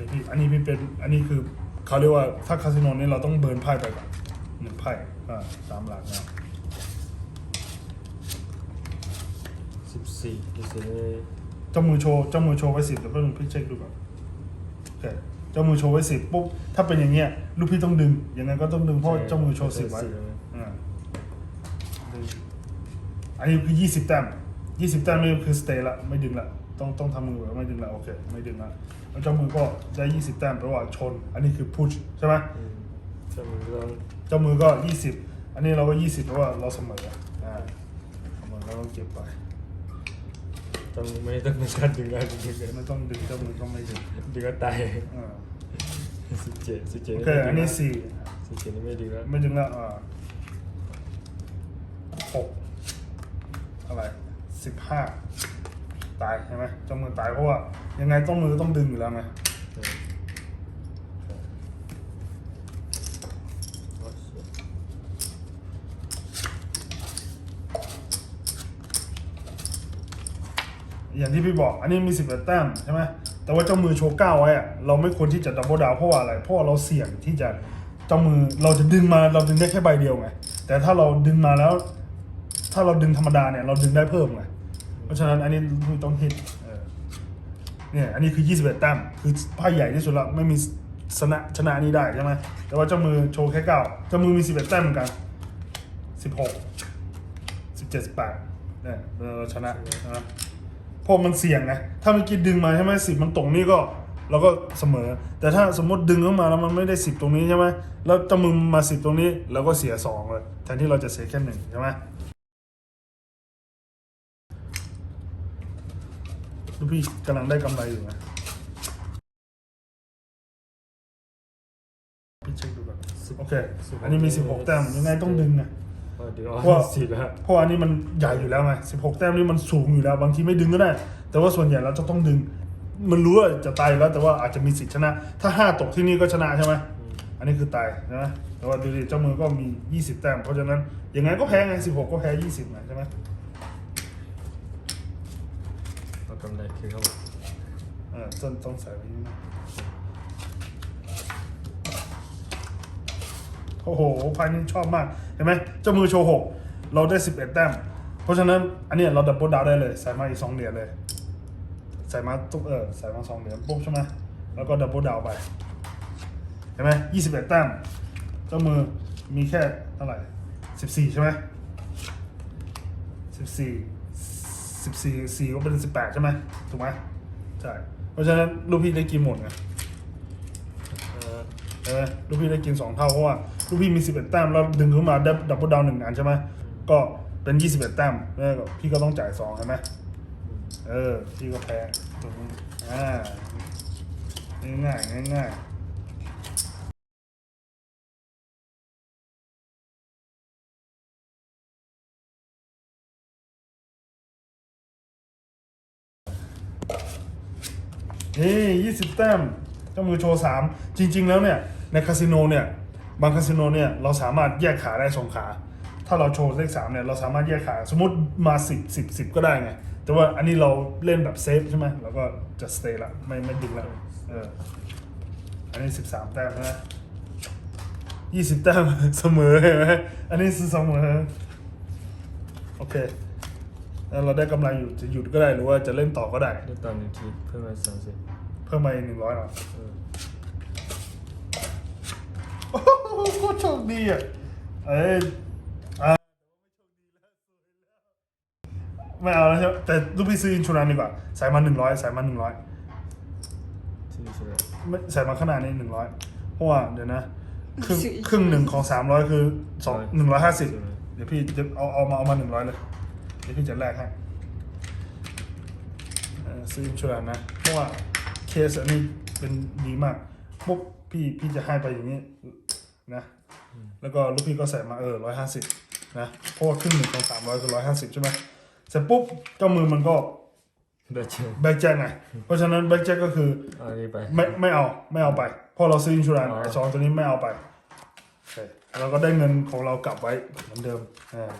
นี้พี่ อันนี้พี่เป็น อันนี้คือเขาเรียกว่าถ้าคาสิโนนี่เราต้องเบิร์นไพ่ไปก่อนหนึ่งไพ่อ่าตามหลักนะสิบสี่สิบสี่เจ้ามือโชว์เจ้ามือโชว์ไว้สิบเดี๋ยวแป๊บนึงพี่เช็คดูก่อนโอเคเจ้ามือโชว์ไว้สิบปุ๊บถ้าเป็นอย่างเงี้ยลูกพี่ต้องดึง อย่างนั้นก็ต้องดึงเพราะเจ้ามือโชว์สิบไว้อ่าอันนี้คือยี่สิบแต้มยี่สิบแต้มนี่คือสเตย์ละไม่ดึงละ ต้องต้องทำมือแบบไม่ดึงละโอเคไม่ดึงละแล้วเจ้ามือก็ได้ยี่สิบแต้มแปลว่าชน อันนี้คือพุชใช่ไหมอืมจะมีเรื่องเจ้ามือก็ยี่สิบอันนี้เราก็ยี่สิบเพราะว่าเราเสมออ่าเสมอเราต้องเก็บไปต้องไม่ต้องมีการดึงอะไรดึงกันไม่ต้องดึงเจ้ามือต้องไม่ดึงดึงก็ตายอ่าสิบเจ็ดสิบเจ็ดโอเคอันนี้สี่สิบเจ็ดนี่ไม่ดึงแล้วไม่ดึงละอ่าหกอะไรสิบห้า ตายใช่ไหมเจ้ามือตายเพราะว่ายังไงต้องมือต้องดึงอยู่แล้วไงเอย่างที่พี่บอกอันนี้มีสิบแต้มใช่ไหมแต่ว่าเจ้ามือโชว์เก้าไว้อะเราไม่ควรที่จะดับเบิลดาวเพราะว่าอะไร เพราะเราเสี่ยงที่จะเจ้ามือเราจะดึงมาเราดึงได้แค่ใบเดียวไง แต่ถ้าเราดึงมาแล้ว ถ้าเราดึงธรรมดาเนี่ยเราดึงได้เพิ่มไง ราะฉะนั้นอันนี้ต้องฮิตเออเนี่ยอันนี้คือ 21แต้มคือไพ่ใหญ่ที่สุดละไม่มีชนะชนะนี้ได้ใช่ไหมแต่ว่าเจ้ามือโชว์แค่เก้าเจ้ามือมี 11แต้มเหมือนกัน 16 17 18เนี่ยเราชนะนะเพราะมันเสี่ยงไงถ้าเมื่อกี้ดึงมาใช่ไหมสิบมันตรงนี้ก็เราก็เสมอ แต่ถ้าสมมติดึงเข้ามาแล้วมันไม่ได้สิบตรงนี้ใช่ไหมแล้วเจ้ามือมาสิบตรงนี้เราก็เสียสองเลยแทนที่เราจะเสียแค่หนึ่งใช่ไหม ลูกพี่กำลังได้กำไรอยู่นะพี่เช็คดูก่อนโอเค อันนี้มี 16 แต้มยังไงต้องดึงนะเออดึงเพราะอว่าอกสี่แล้วเพราะอันนี้มันใหญ่อยู่แล้วไง16 แต้มนี่มันสูงอยู่แล้ว บางทีไม่ดึงก็ได้ แต่ว่าส่วนใหญ่เราจะต้องดึง มันรู้ว่าจะตายอยู่แล้วแต่ว่าอาจจะมีสิทธิชนะ ถ้า 5 ตกที่นี่ก็ชนะใช่ไหมอันนี้คือตายใช่ไหมแต่ว่าดูดิเจ้ามือก็มี 20 แต้มเพราะฉะนั้นยังไงก็แพ้ไง16 ก็แพ้ 20ไงใช่ไหม เอา กำไรคือเขาเออต้องต้องใส่ไว้นี่นะโอ้โหพายนี้ชอบมาก เห็นไหมเจ้ามือโชว์หกเราได้สิบเอ็ดแต้ม เพราะฉะนั้น อันเนี้ยเราดับเบิลดาวได้เลย ใส่มาอีกสองเหรียญเลย ใส่มาตุ๊กเออใส่มาสองเหรียญปุ๊บใช่ไหมแล้วก็ดับเบิลดาวไป เห็นไหมยี่สิบเอ็ดแต้ม เจ้ามือมีแค่เท่าไหร่สิบสี่ใช่ไหมสิบสี่ สิบสี่สี่ก็เป็นสิบแปดใช่ไหมถูกไหมใช่เพราะฉะนั้นลูกพี่ได้กินหมดไงเออลูกพี่ได้กินสองเท่าเพราะว่าลูกพี่มีสิบเอ็ดแต้มแล้วดึงขึ้นมาได้ดับเบิลดาวหนึ่งอันใช่ไหมก็เป็นยี่สิบเอ็ดแต้มแล้วก็พี่ก็ต้องจ่ายสองใช่ไหมเออพี่ก็แพ้อ่าง่ายง่ายง่าย นี่ยี่สิบแต้มเจ้ามือโชว์สามจริง ๆ แล้วเนี่ยในคาสิโนเนี่ยบางคาสิโนเนี่ยเราสามารถแยกขาได้สองขา ถ้าเราโชว์เลขสามเนี่ยเราสามารถแยกขา สมมติมาสิบสิบสิบก็ได้ไง แต่ว่าอันนี้เราเล่นแบบเซฟใช่ไหมเราก็จะสเตย์ละไม่ไม่ดึงละเอออันนี้สิบสามแต้มนะยี่สิบแต้มเสมอเห็นไหมอันนี้คือเสมอโอเค เราได้กำไรอยู่จะหยุดก็ได้หรือว่าจะเล่นต่อก็ได้ได้ตามหนึ่งทีเพิ่มมาสามสิบเพิ่มมาอีกหนึ่งร้อยหรอเออโอ้โหโคตรโชคดีอะเอ้ยอ่าไม่เอาแล้วใช่ไหมแต่ลูกพี่ซื้ออินชูรันดีกว่าใส่มาหนึ่งร้อยใส่มาหนึ่งร้อยที่สุดแล้วไม่ใส่มาขนาดนี้หนึ่งร้อยเพราะว่าเดี๋ยวนะครึ่งครึ่งหนึ่งของสามร้อยคือสองหนึ่งร้อยห้าสิบเดี๋ยวพี่จะเอาเอามาเอามาหนึ่งร้อยเลย เดี๋ยวพี่จะแลกให้เอ่อซื้ออินชูรันนะ เพราะว่าเคสอันนี้เป็นดีมากปุ๊บพี่พี่จะให้ไปอย่างนี้นะ แล้วก็ลูกพี่ก็ใส่มาเออร้อยห้าสิบนะ เพราะว่าครึ่งหนึ่งของสามร้อยคือร้อยห้าสิบใช่ไหมเสร็จปุ๊บเจ้ามือมันก็ได้เชิญแบ็กแจ็คไงเพราะฉะนั้นแบ็กแจ็คก็คือเอาอันนี้ไปไม่ไม่เอาไม่เอาไปเพราะเราซื้ออินชูรันอ๋อไอซองตัวนี้ไม่เอาไปโอเคเราก็ได้เงินของเรากลับไว้เหมือนเดิมอ่า